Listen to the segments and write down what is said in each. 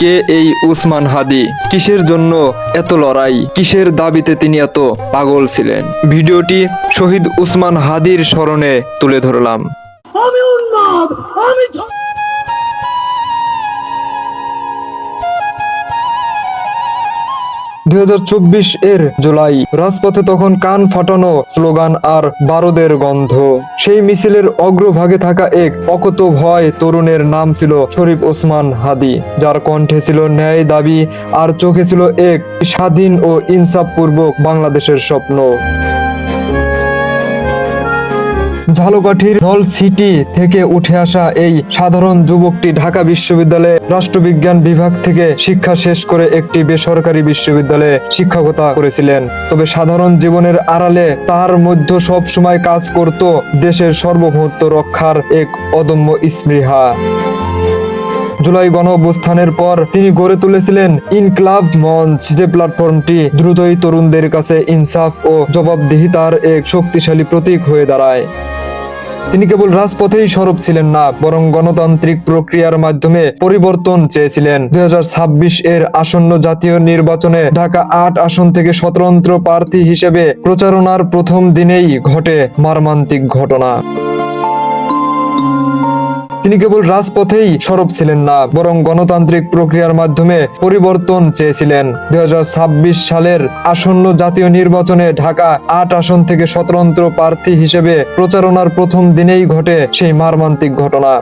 কে এই উসমান হাদি? কিসের জন্য এত লড়াই? কিসের দাবিতে তিনি এত পাগল ছিলেন? ভিডিওটি শহীদ উসমান হাদির স্মরণে তুলে ধরলাম। আমি উন্মাদ, আমি এর জুলাই। রাজপথে তখন কান ফাটানো স্লোগান আর বারোদের গন্ধ। সেই মিছিলের অগ্রভাগে থাকা এক অকত ভয় তরুণের নাম ছিল শরীফ ওসমান হাদি, যার কণ্ঠে ছিল ন্যায় দাবি আর চোখে ছিল এক স্বাধীন ও ইনসাফপূর্বক বাংলাদেশের স্বপ্ন। ঝালকাঠির নল সিটি থেকে উঠে আসা এই সাধারণ যুবকটি ঢাকা বিশ্ববিদ্যালয়ে রাষ্ট্রবিজ্ঞান বিভাগ থেকে শিক্ষা শেষ করে একটি বেসরকারি বিশ্ববিদ্যালয়ে শিক্ষকতা করেছিলেন। তবে সাধারণ জীবনের আড়ালে তার মধ্যে সব সময় কাজ করত দেশের সার্বভৌমত্ব রক্ষার এক অদম্য স্পৃহা। জুলাই গণ অবস্থানের পর তিনি গড়ে তুলেছিলেন ইনক্লাব মঞ্চ, যে প্ল্যাটফর্মটি দ্রুতই তরুণদের কাছে ইনসাফ ও জবাবদিহিতার এক শক্তিশালী প্রতীক হয়ে দাঁড়ায়। তিনি কেবল রাজপথেই সরব ছিলেন না, বরং গণতান্ত্রিক প্রক্রিয়ার মাধ্যমে পরিবর্তন চেয়েছিলেন। দু হাজার ছাব্বিশ এর আসন্ন জাতীয় নির্বাচনে ঢাকা আট আসন থেকে স্বতন্ত্র প্রার্থী হিসেবে প্রচারণার প্রথম দিনেই ঘটে মর্মান্তিক ঘটনা। তিনি কেবল রাজপথেই সরব ছিলেন না, বরং গণতান্ত্রিক প্রক্রিয়ার মাধ্যমে পরিবর্তন চেয়েছিলেন। দু হাজার ছাব্বিশ সালের আসন্ন জাতীয় নির্বাচনে ঢাকা আট আসন থেকে স্বতন্ত্র প্রার্থী হিসেবে প্রচারণার প্রথম দিনেই ঘটে সেই মর্মান্তিক ঘটনা।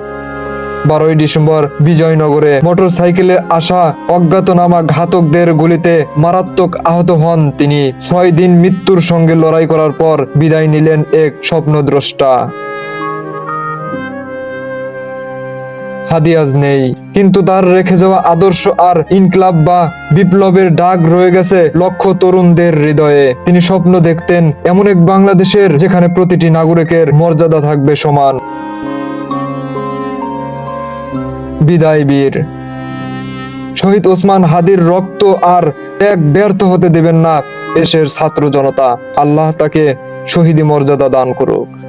বারোই ডিসেম্বর বিজয়নগরে মোটরসাইকেলে আসা অজ্ঞাতনামা ঘাতকদের গুলিতে মারাত্মক আহত হন তিনি। ছয় দিন মৃত্যুর সঙ্গে লড়াই করার পর বিদায় নিলেন এক স্বপ্নদ্রষ্টা। হাদিয়াজ নেই। কিন্তু তার রেখে যাওয়া আদর্শ আর ইনকলাব বা বিপ্লবের ডাক রয়ে গেছে লক্ষ তরুণদের হৃদয়ে। তিনি স্বপ্ন দেখতেন এমন এক বাংলাদেশের যেখানে প্রতিটি নাগরিকের মর্যাদা থাকবে সমান। বিদায় বীর। শহীদ ওসমান হাদির রক্ত আর ত্যাগ ব্যর্থ হতে দেবেন না দেশের ছাত্র জনতা। আল্লাহ তাকে শহীদি মর্যাদা দান করুক।